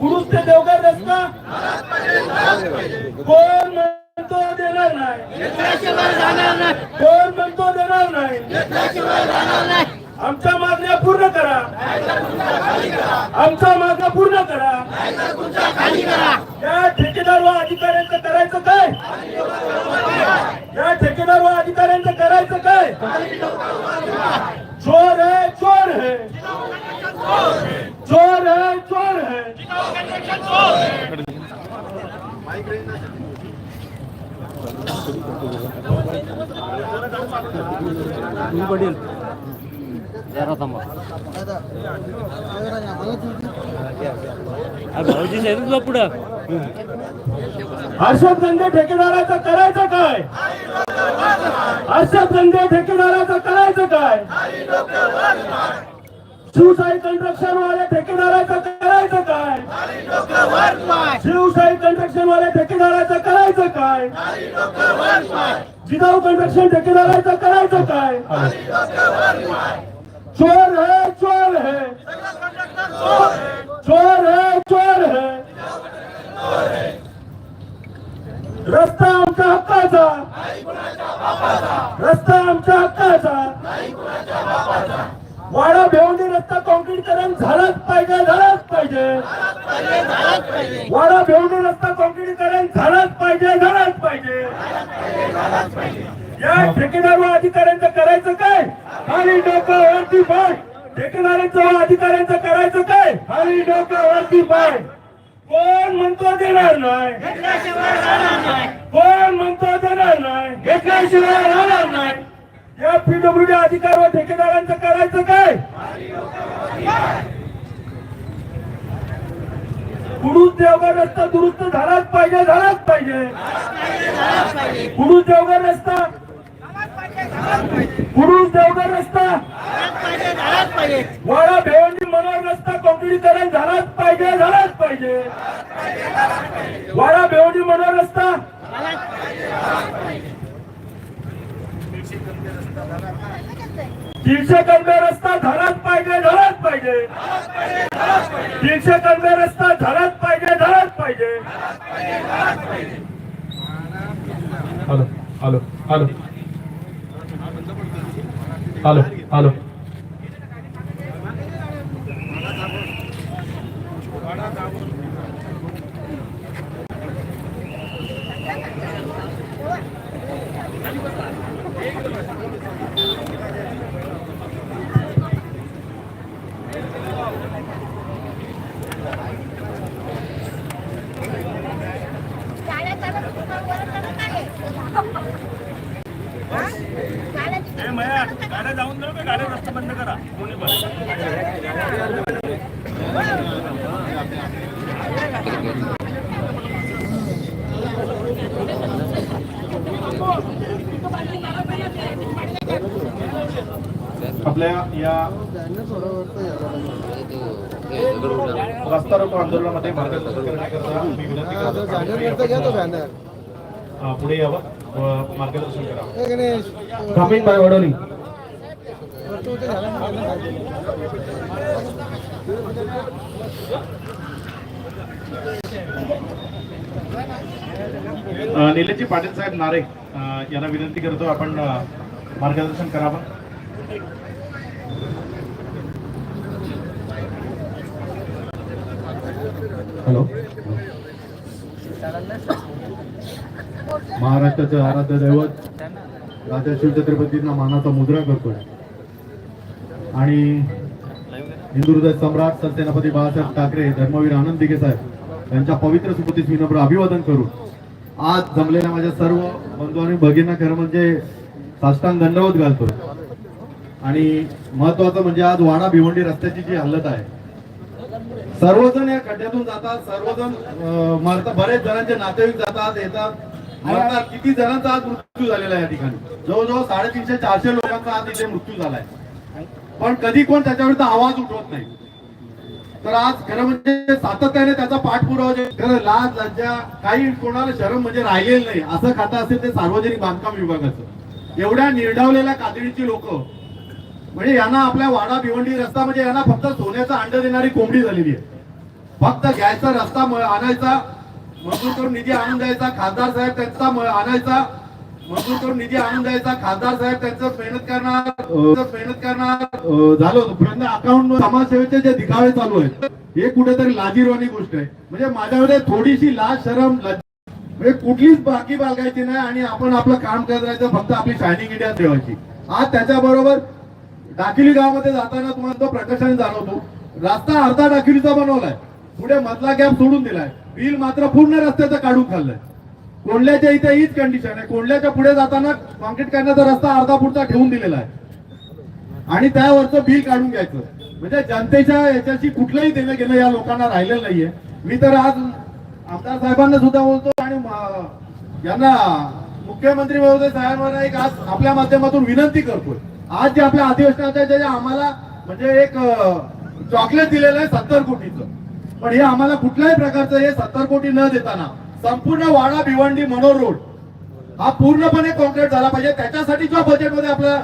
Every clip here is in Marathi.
गुरुज ते देवघर रस्ता? कोण म्हणतो देणार नाही? कोण म्हणतो देणार नाही? आमच्या मागण्या पूर्ण करा. आमचा मागण्या पूर्ण करा या ठेकेदार व अधिकाऱ्यांचं करायचं काय या ठेकेदार व अधिकाऱ्यांचं करायचं काय चोर है चोर है चोर है चोर है भाऊजी साहेब पुढं हर्षद धंदे ठेकेदाराचं करायचं काय? हर्षद धंदे ठेकेदाराचं करायचं काय? शिवसाई कंट्रक्शन वाले ठेकेदाराचं करायचं काय? शिवसाई कंट्रक्शन वाले ठेकेदाराचं करायचं काय? जिजाऊ कंट्रक्शन ठेकेदाराचं करायचं काय? चोर है चोर है। चोर है चोर है। रस्ता आमच्या हक्काचा। रस्ता आमच्या हक्काचा। वाडा भेवंडी रस्ता कॉन्क्रीटकरण झालाच पाहिजे झालाच पाहिजे. वाडा भेवंडी रस्ता कॉन्क्रीटकरण झालाच पाहिजे झालाच पाहिजे. या ठेकेदार व अधिकाऱ्यांचं करायचं काय? खाली डोकं वरती पाय. ठेकेदारांचं व अधिकाऱ्यांचं करायचं काय? खाली डोकं वरती पाय. कोण म्हणतो देणार नाही? कोण म्हणतो देणार नाही? घेतल्याशिवाय राहणार नाही. या पीडब्ल्यूडी अधिकार व ठेकेदारांचं करायचं काय? कुडूस देवघर रस्ता दुरुस्त झालाच पाहिजे झालाच पाहिजे. कुडूस देवघर रस्ता पुरुष देवघर रस्ता. वाडा भेवंडी मनोर रस्ता कॉन्क्रीटीकरण झालाच पाहिजे झालाच पाहिजे. वाडा भेवंडी मनोर रस्ता. दीडशे कलमे रस्ता झालाच पाहिजे झालाच पाहिजे. दीडशे कलमे रस्ता झालाच पाहिजे झालाच पाहिजे. Hello hello hello hello hello गाड्या जाऊन जाऊ गाड्या रस्ता बंद करा? कोणी आपल्या या रस्ता रोको आंदोलनामध्ये मार्गदर्शन करण्याकरता मी विनंती करतो पुढे यावं. मार्गदर्शन वडोली अ, निलेशजी पाटील साहेब नारे यांना विनंती करतो आपण मार्गदर्शन करावं हॅलो. महाराष्ट्राचं आराध्य दैवत राजा शिवछत्रपतींना मानाचा मुद्रा करतोय. आणि हिंदुहृदय सम्राट सरसेनापती बाळासाहेब ठाकरे धर्मवीर आनंद दिघे साहेब यांच्या पवित्र सुपुतीस विनम्र अभिवादन करून आज जमलेल्या माझ्या सर्व बंधू आणि भगिनींना खरं म्हणजे साष्टांग दंडवत घालतो आणि महत्वाचं म्हणजे आज वाडा भिवंडी रस्त्याची जी हालत आहे सर्वजण या खड्ड्यातून जातात सर्वजण अं, मरतात बरेच जणांचे नातेवाईक जातात येतात. मरतात किती जणांचा आज मृत्यू झालेला आहे या ठिकाणी. जवळजवळ साडेतीनशे चारशे लोकांचा आज इथे मृत्यू झालाय. पण कधी कोण त्याच्याविरुद्ध आवाज उठवत नाही. तर आज खरं म्हणजे सातत्याने त्याचा पाठपुरावा खरं लाज लज्जा काही कोणाला शरम म्हणजे राहिलेलं नाही. असं खातं असेल ते सार्वजनिक बांधकाम विभागाचं. एवढ्या निर्डावलेल्या कातडीची लोक म्हणजे यांना आपल्या वाडा भिवंडी रस्ता म्हणजे यांना फक्त सोन्याचा अंड देणारी कोंबडी झालेली आहे. फक्त घ्यायचा रस्ता आणायचा मजूर करून निधी आणून द्यायचा खासदार साहेब त्यांचा आणायचा मंजूर करून निधी आणून द्यायचा. खासदार साहेब त्यांचं मेहनत करणार मेहनत करणार. झालं होतं. अकाउंट समाजसेवेचे जे दिखावे चालू आहेत हे कुठेतरी लाजीरवाणी गोष्ट आहे. म्हणजे माझ्यामध्ये थोडीशी लाज शरम म्हणजे कुठलीच बाकी बाळगायची नाही आणि आपण आपलं काम करत राहायचं फक्त आपली शायनिंग इंडिया ठेवायची आज त्याच्याबरोबर दाखिली गावामध्ये जाताना तुम्हाला तो प्रकर्षाने जाणवतो. रस्ता अर्धा दाखिलीचा बनवलाय. पुढे मधला गॅप सोडून दिलाय. बिल मात्र पूर्ण रस्त्याचं काढून खाल्लंय. कोंडल्याच्या इथे हीच कंडिशन आहे. कोंडल्याच्या पुढे जाताना कॉन्क्रीट करण्याचा रस्ता अर्धा पुढचा ठेवून दिलेला आहे. आणि त्यावरचं बिल काढून घ्यायचं. म्हणजे जनतेच्या याच्याशी कुठलंही देणं घेणं या लोकांना राहिलेलं नाहीये. मी तर आज आमदार साहेबांना सुद्धा बोलतो आणि यांना मुख्यमंत्री महोदय साहेबांना एक आज आपल्या माध्यमातून विनंती करतोय. आज जे आपल्या अधिवेशनाच्या जे आम्हाला म्हणजे एक चॉकलेट दिलेलं आहे सत्तर कोटीचं. पण हे आम्हाला कुठल्याही प्रकारचं हे सत्तर कोटी न देताना संपूर्ण वाडा भिवंडी मनोर रोड. हा पूर्णपणे कॉन्क्रीट झाला पाहिजे. त्याच्यासाठी जो बजेटमध्ये आपला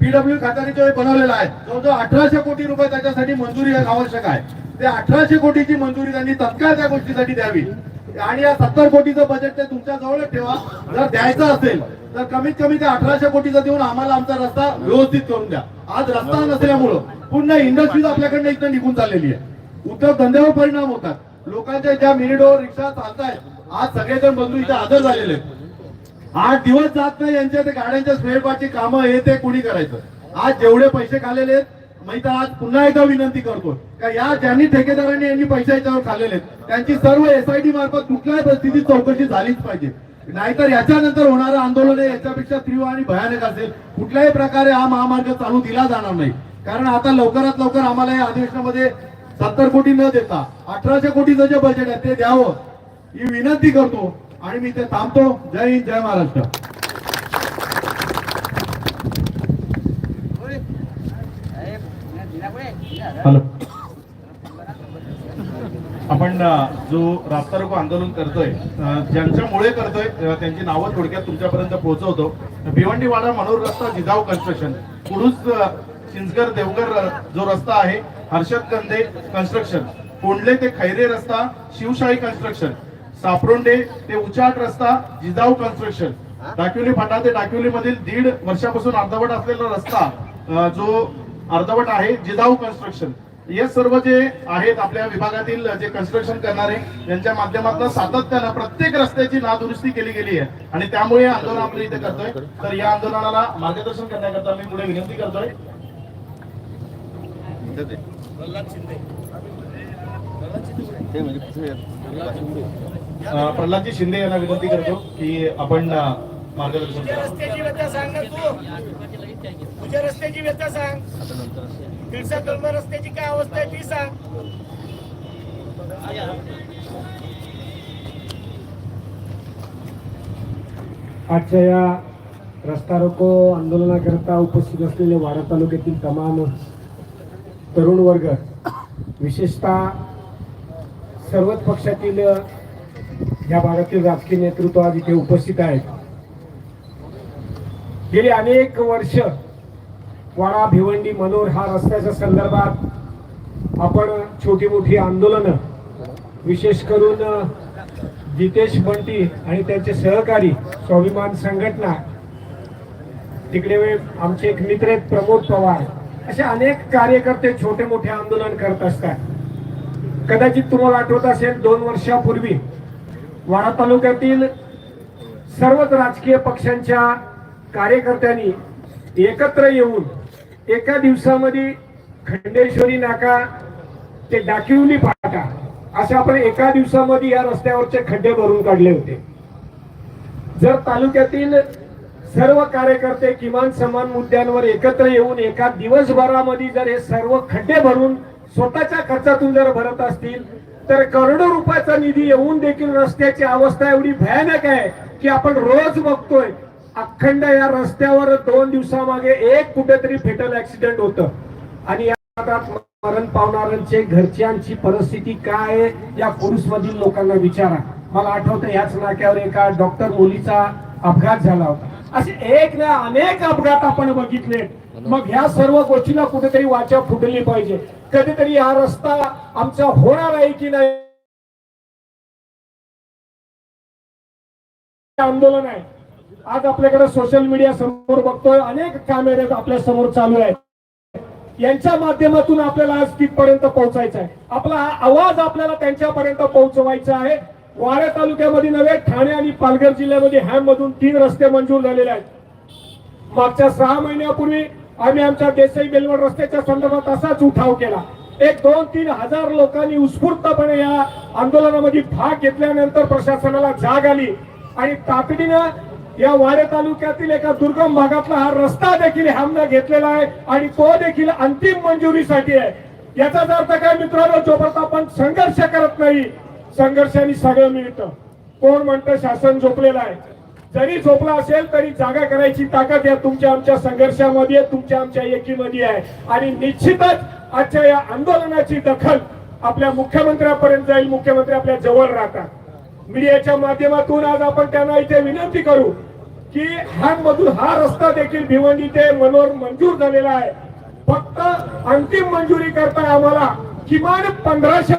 पीडब्ल्यू खात्याने जो बनवलेला आहे जवळजवळ अठराशे कोटी रुपये त्याच्यासाठी मंजुरी आवश्यक आहे. ते अठराशे कोटीची मंजुरी त्यांनी तत्काळ त्या गोष्टीसाठी द्यावी. आणि या सत्तर कोटीचं बजेट ते तुमच्या जवळच ठेवा. जर द्यायचं असेल तर कमीत कमी ते अठराशे कोटीचं देऊन आम्हाला आमचा रस्ता व्यवस्थित करून द्या. आज रस्ता नसल्यामुळं पूर्ण इंडस्ट्रीज आपल्याकडनं इथं निघून चाललेली आहे. उद्योग धंद्यावर परिणाम होतात. लोकांच्या ज्या मिनिडोर रिक्षा चालतायत आज सगळेजण बंधू इथे हजर झालेले आठ दिवस जात नाही यांच्या ते गाड्यांच्या स्पेअर पार्टची कामं हे ते कुणी करायचं? आज जेवढे पैसे खालेले आहेत आज पुन्हा एकदा विनंती करतो. का या ज्यांनी ठेकेदारांनी यांनी पैसे याच्यावर खाल्लेले त्यांची सर्व एसआयटी मार्फत कुठल्याही परिस्थितीत चौकशी झालीच पाहिजे. नाहीतर याच्यानंतर होणारं आंदोलन हे याच्यापेक्षा तीव्र आणि भयानक असेल. कुठल्याही प्रकारे हा महामार्ग चालू दिला जाणार नाही. कारण आता लवकरात लवकर आम्हाला या अधिवेशनामध्ये सत्तर कोटी न देता अठराशे कोटीचं जे बजेट आहे ते द्यावं. ही विनंती करतो आणि मी ते थांबतो. जय हिंद जय महाराष्ट्र. हॅलो. आपण जो रास्ता रोको आंदोलन करतोय ज्यांच्यामुळे करतोय त्यांची नावं थोडक्यात तुमच्यापर्यंत पोहोचवतो. भिवंडीवाडा मनोर रस्ता जिजाऊ कन्स्ट्रक्शन कुडूस अ, चिंचगर देवगर जो रस्ता आहे हर्षद कंदे कन्स्ट्रक्शन कोंडले ते खैरे रस्ता शिवशाही कन्स्ट्रक्शन सापरोंडे ते उचाट रस्ता जिजाऊ कन्स्ट्रक्शन डाकिवली फाटा ते डाकिवली मधील दीड वर्षापासून अर्धवट असलेला रस्ता जो अर्धवट आहे जिजाऊ कन्स्ट्रक्शन हे सर्व जे आहेत आपल्या विभागातील जे कन्स्ट्रक्शन करणारे यांच्या माध्यमातून सातत्यानं प्रत्येक रस्त्याची नादुरुस्ती केली गेली आहे. आणि त्यामुळे हे आंदोलन आपलं इथे करतोय. तर या आंदोलनाला मार्गदर्शन करण्याकरता मी पुढे विनंती करतोय. अं, प्रल्हादजी शिंदे यांना विनंती करतो की आपण मार्गदर्शन रस्त्याची व्यथा सांग ना तू. तुझ्या रस्त्याची व्यथा सांग. दिडसा कलम रस्त्याची काय अवस्था आहे ती सांग. आजच्या या रस्ता रोको आंदोलनाकरता उपस्थित असलेले वाडा तालुक्यातील तमाम तरुण वर्ग विशेषतः सर्वच पक्षातील या भागातील राजकीय नेतृत्व आज इथे उपस्थित आहेत. गेली अनेक वर्ष वाडा भिवंडी मनोर हा रस्त्याच्या संदर्भात आपण छोटी मोठी आंदोलनं विशेष करून जितेश बंटी आणि त्यांचे सहकारी स्वाभिमान संघटना तिकडे आमचे एक मित्र आहेत प्रमोद पवार. असे अनेक कार्यकर्ते छोटे मोठे आंदोलन करत असतात. कदाचित तुम्हाला आठवत असेल दोन वर्षापूर्वी वाडा तालुक्यातील सर्वच राजकीय पक्षांच्या कार्यकर्त्यांनी एकत्र येऊन एका दिवसामध्ये खंडेश्वरी नाका ते डाकिवली फाटा असे आपण एका दिवसामध्ये या रस्त्यावरचे खड्डे भरून काढले होते. जर तालुक्यातील सर्व कार्यकर्ते किमान समान मुद्द्यांवर एकत्र येऊन एका दिवसभरामध्ये जर हे सर्व खड्डे भरून स्वतःच्या खर्चातून जर भरत असतील तर करोडो रुपयाचा निधी येऊन देखील रस्त्याची अवस्था एवढी भयानक आहे की आपण रोज बघतोय अखंड या रस्त्यावर दोन दिवसामागे एक कुठेतरी फेटल ऍक्सिडेंट होतं. आणि या मरण पावणाऱ्यांचे घरच्यांची परिस्थिती काय आहे या पुरुष मधील लोकांना विचारा. मला आठवतं याच नाक्यावर एका डॉक्टर मुलीचा अपघात झाला होता. असे एक ना अनेक अपघात आपण बघितले. मग ह्या सर्व गोष्टीला कुठेतरी वाचा फुटली पाहिजे. कधीतरी हा रस्ता आमचा होणार आहे की नाही? आंदोलन आहे. आज आपल्याकडे सोशल मीडिया समोर बघतोय अनेक कॅमेरे आपल्यासमोर चालू आहेत. यांच्या माध्यमातून आपल्याला आज तिथपर्यंत पोहोचायचं आहे. आपला हा आवाज आपल्याला त्यांच्यापर्यंत पोहोचवायचा आहे. वाड्या तालुक्यामध्ये नव्हे ठाणे आणि पालघर जिल्ह्यामध्ये हॅम मधून तीन रस्ते मंजूर झालेले आहेत. मागच्या सहा महिन्यापूर्वी आम्ही आमच्या देसाई बेलवड रस्त्याच्या संदर्भात असाच उठाव केला. एक दोन तीन हजार लोकांनी उत्स्फूर्तपणे या आंदोलनामध्ये भाग घेतल्यानंतर प्रशासनाला जाग आली. आणि तातडीनं या वाडे तालुक्यातील एका दुर्गम भागातला हा रस्ता देखील हॅमनं घेतलेला आहे आणि तो देखील अंतिम मंजुरीसाठी आहे. याचाच अर्थ काय मित्रांनो जोपर्यंत आपण संघर्ष करत नाही संघर्षाने सगळं मिळतं कोण म्हणतं शासन झोपलेलं आहे? जरी झोपला असेल तरी जागा करायची ताकद या तुमच्या आमच्या संघर्षामध्ये तुमच्या आमच्या एकीमध्ये आहे. आणि निश्चितच आजच्या या आंदोलनाची दखल आपल्या मुख्यमंत्र्यापर्यंत जाईल मुख्यमंत्री आपल्या जवळ राहतात. मीडियाच्या माध्यमातून आज आपण त्यांना इथे विनंती करू की मधून हा रस्ता देखील भिवंडी ते मनोर मंजूर झालेला आहे. फक्त अंतिम मंजुरी करता आम्हाला किमान पंधराशे